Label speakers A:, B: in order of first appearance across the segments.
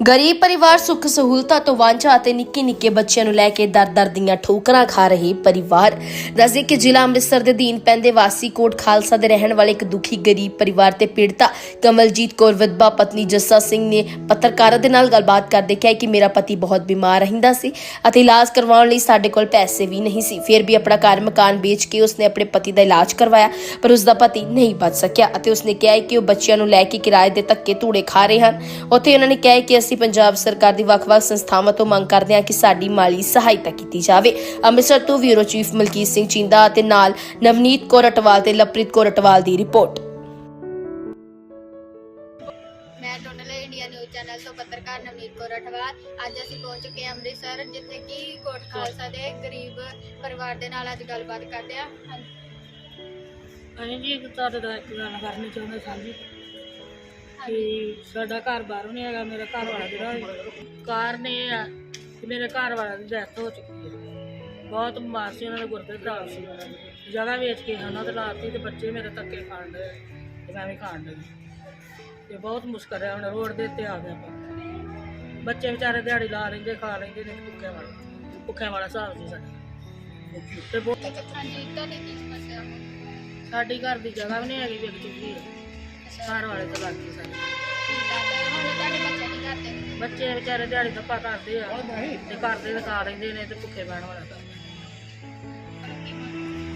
A: ਗਰੀਬ ਪਰਿਵਾਰ ਸੁੱਖ ਸਹੂਲਤਾਂ ਤੋਂ ਵਾਂਝਾ ਅਤੇ ਨਿੱਕੇ ਨਿੱਕੇ ਬੱਚਿਆਂ ਨੂੰ ਲੈ ਕੇ ਦਰ-ਦਰ ਦੀਆਂ ਠੋਕਰਾਂ ਖਾ ਰਹੇ ਪਰਿਵਾਰ। ਦੱਸਦੇ ਕਿ ਜ਼ਿਲ੍ਹਾ ਅੰਮ੍ਰਿਤਸਰ ਦੇ ਦੀਨ ਪੈਂਦੇ ਵਾਸੀ ਕੋਟ ਖਾਲਸਾ ਦੇ ਰਹਿਣ ਵਾਲੇ ਇੱਕ ਦੁਖੀ ਗਰੀਬ ਪਰਿਵਾਰ ਤੇ ਪੀੜਤਾ ਕਮਲਜੀਤ ਕੌਰ ਵਿਧਵਾ ਪਤਨੀ ਜੱਸਾ ਸਿੰਘ ਨੇ ਪੱਤਰਕਾਰਾਂ ਦੇ ਨਾਲ ਗੱਲਬਾਤ ਕਰਦੇ ਕਿਹਾ ਕਿ ਮੇਰਾ ਪਤੀ ਬਹੁਤ ਬਿਮਾਰ ਰਹਿੰਦਾ ਸੀ ਅਤੇ ਇਲਾਜ ਕਰਵਾਉਣ ਲਈ ਸਾਡੇ ਕੋਲ ਪੈਸੇ ਵੀ ਨਹੀਂ ਸੀ। ਫਿਰ ਵੀ ਆਪਣਾ ਘਰ ਮਕਾਨ ਵੇਚ ਕੇ ਉਸਨੇ ਆਪਣੇ ਪਤੀ ਦਾ ਇਲਾਜ ਕਰਵਾਇਆ, ਪਰ ਉਸ ਦਾ ਪਤੀ ਨਹੀਂ ਬਚ ਸਕਿਆ ਅਤੇ ਉਸਨੇ ਕਿਹਾ ਕਿ ਉਹ ਬੱਚਿਆਂ ਨੂੰ ਲੈ ਕੇ ਕਿਰਾਏ ਦੇ ਧੱਕੇ ਧੂੜੇ ਖਾ ਰਹੇ ਹਨ। ਉੱਥੇ ਉਹਨਾਂ ਨੇ ਕਿਹਾ ਕਿ ਅਸੀਂ ਪੰਜਾਬ ਸਰਕਾਰ ਦੀ ਵੱਖ-ਵੱਖ ਸੰਸਥਾਵਾਂ ਤੋਂ ਮੰਗ ਕਰਦੇ ਹਾਂ ਕਿ ਸਾਡੀ ਮਾਲੀ ਸਹਾਇਤਾ ਕੀਤੀ ਜਾਵੇ। ਅੰਮ੍ਰਿਤਸਰ ਤੋਂ ਬਿਊਰੋ ਚੀਫ ਮਲਕੀਤ ਸਿੰਘ ਚਿੰਦਾ ਅਤੇ ਨਾਲ ਨਵਨੀਤ ਕੌਰ ਅਟਵਾਲ ਤੇ ਲਵਪ੍ਰੀਤ ਕੌਰ ਅਟਵਾਲ ਦੀ ਰਿਪੋਰਟ।
B: ਮੈਂ ਟੋਟਲ ਇੰਡੀਆ ਨਿਊਜ਼ ਚੈਨਲ ਤੋਂ ਪੱਤਰਕਾਰ ਨਵਨੀਤ ਕੌਰ ਅਠਵਾਲ ਅੱਜ ਅਸੀਂ ਪਹੁੰਚ ਚੁੱਕੇ ਹਾਂ ਅੰਮ੍ਰਿਤਸਰ ਜਿੱਥੇ ਕਿ ਕੋਟ ਖਾਲਸਾ ਦੇ ਗਰੀਬ ਪਰਿਵਾਰ ਦੇ ਨਾਲ ਅੱਜ ਗੱਲਬਾਤ ਕਰਦੇ ਹਾਂ।
C: ਅਸੀਂ ਜੀ ਇੱਕ ਤੁਹਾਡੇ ਨਾਲ ਇੱਕ ਗੱਲ ਕਰਨੀ ਚਾਹੁੰਦੇ ਸਾਂ ਜੀ ਕਿ ਸਾਡਾ ਘਰ ਬਾਹਰੋਂ ਨਹੀਂ ਹੈਗਾ ਮੇਰਾ ਘਰ ਵਾਲਾ ਜਿਹੜਾ ਹੈ। ਕਾਰਨ ਇਹ ਆ ਕਿ ਮੇਰੇ ਘਰ ਵਾਲਾ ਦੀ ਡੈਥ ਹੋ ਚੁੱਕੀ ਹੈ। ਬਹੁਤ ਬਿਮਾਰ ਸੀ ਉਹਨਾਂ ਦੇ ਗੁਰਦੇ ਖਰਾਬ ਸੀ। ਜਗ੍ਹਾ ਵੇਚ ਕੇ ਉਹਨਾਂ ਤੇ ਲਾਤੀ ਤੇ ਬੱਚੇ ਮੇਰੇ ਧੱਕੇ ਖਾਣ ਦੇ ਤੇ ਮੈਂ ਵੀ ਖਾਣ ਲੱਗੀ ਤੇ ਬਹੁਤ ਮੁਸ਼ਕਲ ਹੈ ਹੁਣ ਰੋਡ ਦੇ ਉੱਤੇ ਆ ਆਪਾਂ। ਬੱਚੇ ਵਿਚਾਰੇ ਦਿਹਾੜੀ ਲਾ ਲੈਂਦੇ ਖਾ ਲੈਂਦੇ ਨੇ ਭੁੱਖੇ ਵਾਲਾ। ਭੁੱਖੇ ਵਾਲਾ ਹਿਸਾਬ ਸੀ ਸਾਡਾ। ਤੇ ਬਹੁਤ ਸਾਡੀ ਘਰ ਦੀ ਜਗ੍ਹਾ ਵੀ ਨਹੀਂ ਹੈਗੀ ਵਿਕ ਚੁੱਕੀ ਹੈ। ਘਰ ਵਾਲੇ ਤੋਂ ਲੱਗ
B: ਹੁਣ ਤੁਹਾਡੇ
C: ਬੱਚੇ ਵਿਚਾਰੇ ਦਿਹਾੜੀ ਧੱਪਾ ਕਰਦੇ ਆ। ਤੇ ਕਰਦੇ ਤੇ ਖਾ ਲੈਂਦੇ ਨੇ ਤੇ ਭੁੱਖੇ ਬਹਿਣ ਵਾਲਾ ਕੰਮ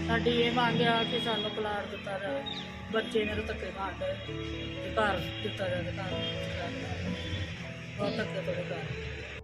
C: ਸਾਡੀ ਇਹ ਮੰਗ ਆ ਕਿ ਸਾਨੂੰ ਪਲਾਟ ਦਿੱਤਾ ਜਾਵੇ। ਬੱਚੇ ਮੇਰੇ ਧੱਕੇ ਖਾਂਦੇ ਤੇ ਘਰ ਦਿੱਤਾ ਜਾਵੇ ਘਰ। ਬਹੁਤ ਧੱਕੇ ਤੋਂ ਘਰ